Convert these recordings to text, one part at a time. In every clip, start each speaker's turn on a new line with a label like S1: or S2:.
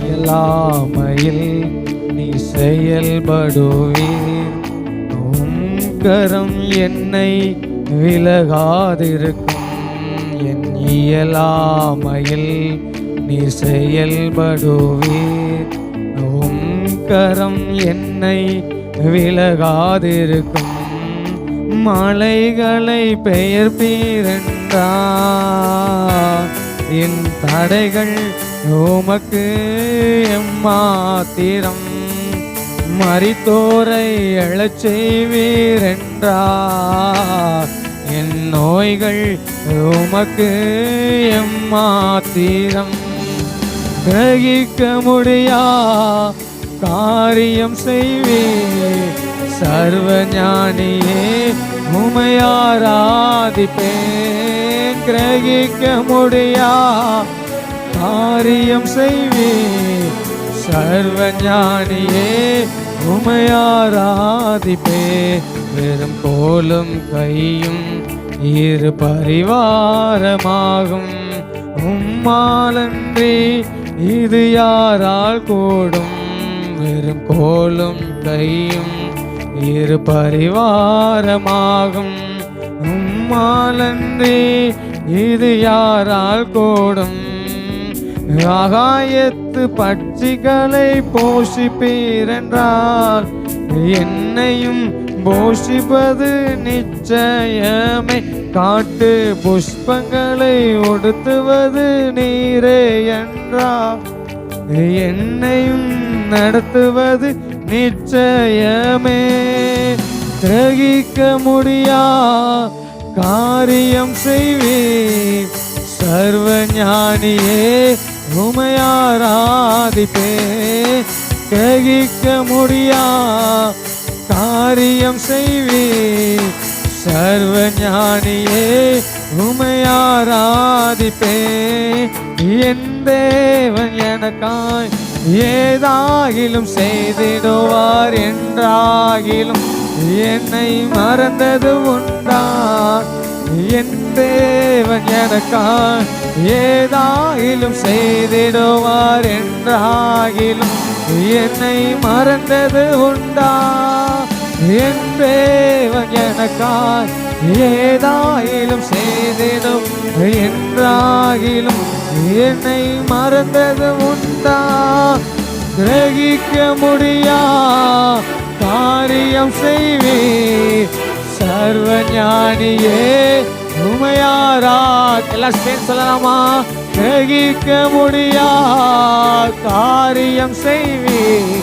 S1: இயலாமையில் நீ செயல்படுவீர். கரம் என்னை விலகாதிருக்கும். என் இயலாமையில் நீ செயல்படுவீர். உம் கரம் என்னை விலகாதிருக்கும். மலைகளை பெயர்ப்பீரென்றார் என் தடைகள் உமக்கு எம்மாத்திரம். மறித்தோரை எழச் செய்வீரென்றார் என் நோய்கள் உமக்கு எம்மாத்திரம் கிரகிக்க முடியா? காரியம் செய்வீர். சர்வ ஞானியே உமையாராதிப்பேன். கிரகிக்க முடியா? காரியம் செய்வீர். சர்வ ஞானியே உமையாராதிப்பே வெறும் கோலும் கையும் இரு பரிவாரமாகும். உம்மாலன்றி இது யாரால் கூடும்? வெறும் கோலும் கையும் இரு பரிவாரமாகும். உம்மாலன்றி இது யாரால் கூடும்? ஆகாயத்து பட்சிகளை போஷிப்பீரென்றால் என்னையும் போஷிப்பது நிச்சயமே. காட்டு புஷ்பங்களை ஒடுத்துவது நீரே என்றார். என்னையும் நடத்துவது நிச்சயமே. கிரகிக்க முடியா? காரியம் செய்வே சர்வ ஞானியே உமையாராதிப்பே. கிரகிக்க முடியா? காரியம் செய்வே சர்வ ஞானியே உமையாராதிப்பே. என் தேவன் எனக்காய் ஏதாகிலும் செய்திடுவார் என்றாகிலும் என்னை மறந்தது உண்டா என் தேவன் எனக்காய் ஏதாயிலும் செய்திடுவார் என்றாகிலும் என்னை மறந்தது உண்டா? என் தேவன் எனக்காய் ஏதாயிலும் செய்திடும் என்றாகிலும் என்னை மறந்தது உண்டா? கிரகிக்க முடியா? காரியம் செய்வே சர்வஞானியே ஞானியே உமையாரா எல்லாம் சேர்ந்து சொல்லலாமா? கிரகிக்க முடியா காரியம் செய்வீர்.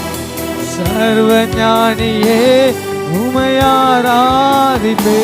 S1: சர்வ ஞானியே உமையாராதிப்பே